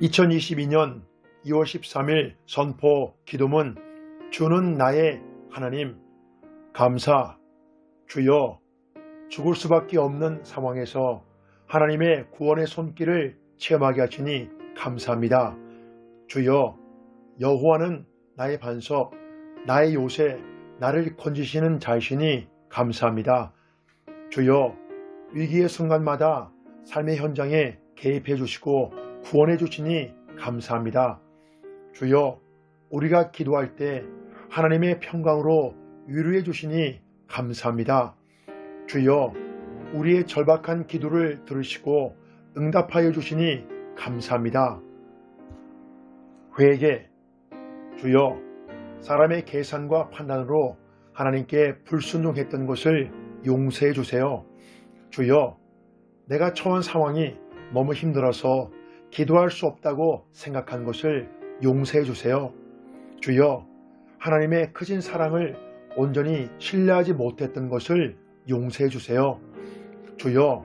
2022년 2월 13일 선포 기도문 주는 나의 하나님 감사 주여 죽을 수밖에 없는 상황에서 하나님의 구원의 손길을 체험하게 하시니 감사합니다. 주여 여호와는 나의 반석 나의 요새 나를 건지시는 자이시니 감사합니다. 주여 위기의 순간마다 삶의 현장에 개입해 주시고 구원해 주시니 감사합니다. 주여 우리가 기도할 때 하나님의 평강으로 위로해 주시니 감사합니다. 주여 우리의 절박한 기도를 들으시고 응답하여 주시니 감사합니다. 회개 주여 사람의 계산과 판단으로 하나님께 불순종했던 것을 용서해 주세요. 주여 내가 처한 상황이 너무 힘들어서 기도할 수 없다고 생각한 것을 용서해 주세요. 주여 하나님의 크신 사랑을 온전히 신뢰하지 못했던 것을 용서해 주세요. 주여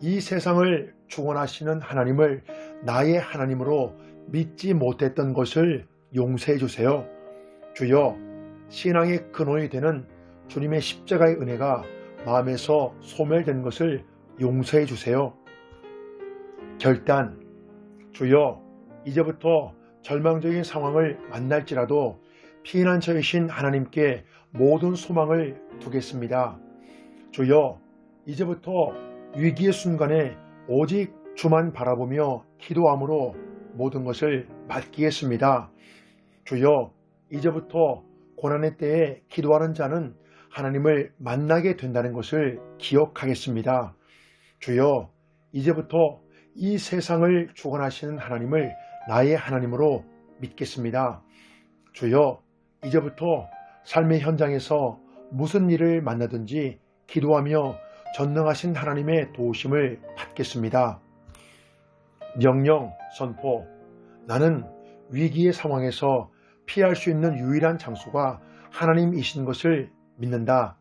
이 세상을 주권하시는 하나님을 나의 하나님으로 믿지 못했던 것을 용서해 주세요. 주여 신앙의 근원이 되는 주님의 십자가의 은혜가 마음에서 소멸된 것을 용서해 주세요. 결단 주여 이제부터 절망적인 상황을 만날지라도 피난처이신 하나님께 모든 소망을 두겠습니다. 주여 이제부터 위기의 순간에 오직 주만 바라보며 기도함으로 모든 것을 맡기겠습니다. 주여 이제부터 고난의 때에 기도하는 자는 하나님을 만나게 된다는 것을 기억하겠습니다. 주여 이제부터 이 세상을 주관하시는 하나님을 나의 하나님으로 믿겠습니다. 주여 이제부터 삶의 현장에서 무슨 일을 만나든지 기도하며 전능하신 하나님의 도우심을 받겠습니다. 명령 선포 나는 위기의 상황에서 피할 수 있는 유일한 장소가 하나님이신 것을 믿는다.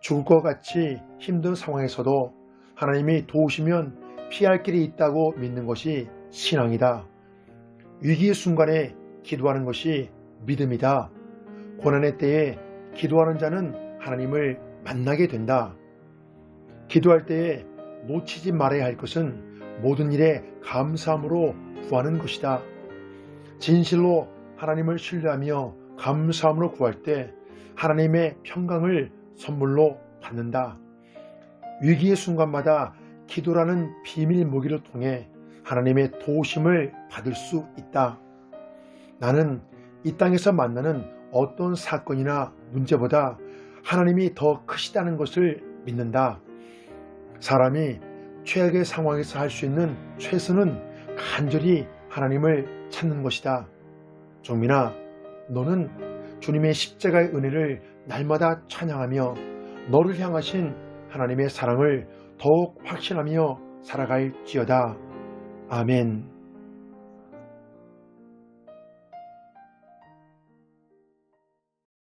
죽을 것 같이 힘든 상황에서도 하나님이 도우시면 피할 길이 있다고 믿는 것이 신앙이다. 위기의 순간에 기도하는 것이 믿음이다. 고난의 때에 기도하는 자는 하나님을 만나게 된다. 기도할 때에 놓치지 말아야 할 것은 모든 일에 감사함으로 구하는 것이다. 진실로 하나님을 신뢰하며 감사함으로 구할 때 하나님의 평강을 선물로 받는다. 위기의 순간마다 기도라는 비밀 무기를 통해 하나님의 도우심을 받을 수 있다. 나는 이 땅에서 만나는 어떤 사건이나 문제보다 하나님이 더 크시다는 것을 믿는다. 사람이 최악의 상황에서 할 수 있는 최선은 간절히 하나님을 찾는 것이다. 종민아, 너는 주님의 십자가의 은혜를 날마다 찬양하며 너를 향하신 하나님의 사랑을 더욱 확신하며 살아갈지어다. 아멘.